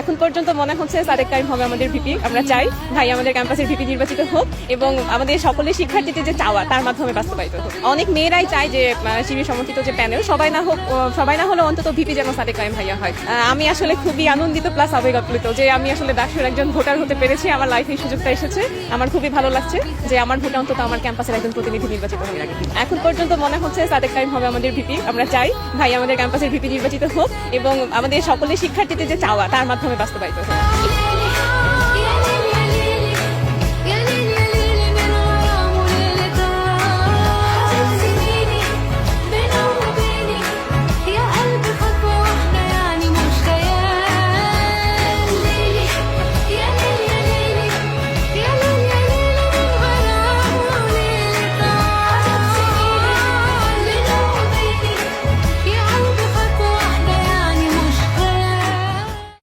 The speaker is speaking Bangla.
এখন পর্যন্ত মনে হচ্ছে সাদেক কাইম হবে আমাদের ভিপি। আমরা চাই ভাই আমাদের ক্যাম্পাসের ভিপি নির্বাচিত হোক এবং আমাদের সকলের শিক্ষার্থীদের যে চাওয়া, তার মাধ্যমে বাস্তবায়িত হোক। অনেক মেয়েরাই চায় যে শিবির সমর্থিত যে প্যানেল সবাই না হোক সবাই না হলে অন্তত ভিপি যেন সাদেক কাইম ভাইয়া হয়। আমি আসলে খুবই আনন্দিত প্লাস আবেগ আপ্লুত যে আমি আসলে ডাকসুর একজন ভোটার হতে পেরেছি, আমার লাইফে এই সুযোগটা এসেছে। আমার খুবই ভালো লাগছে যে আমার ভোটে অন্তত আমার ক্যাম্পাসের একজন প্রতিনিধি নির্বাচিত হবে এখন পর্যন্ত মনে হচ্ছে সাদেক কাইম হবে আমাদের ভিপি। আমরা চাই ভাই আমাদের ক্যাম্পাসের ভিপি নির্বাচিত হোক এবং আমাদের সকলের শিক্ষার্থীদের যে চাওয়া, তার মাধ্যমে バスとバイトします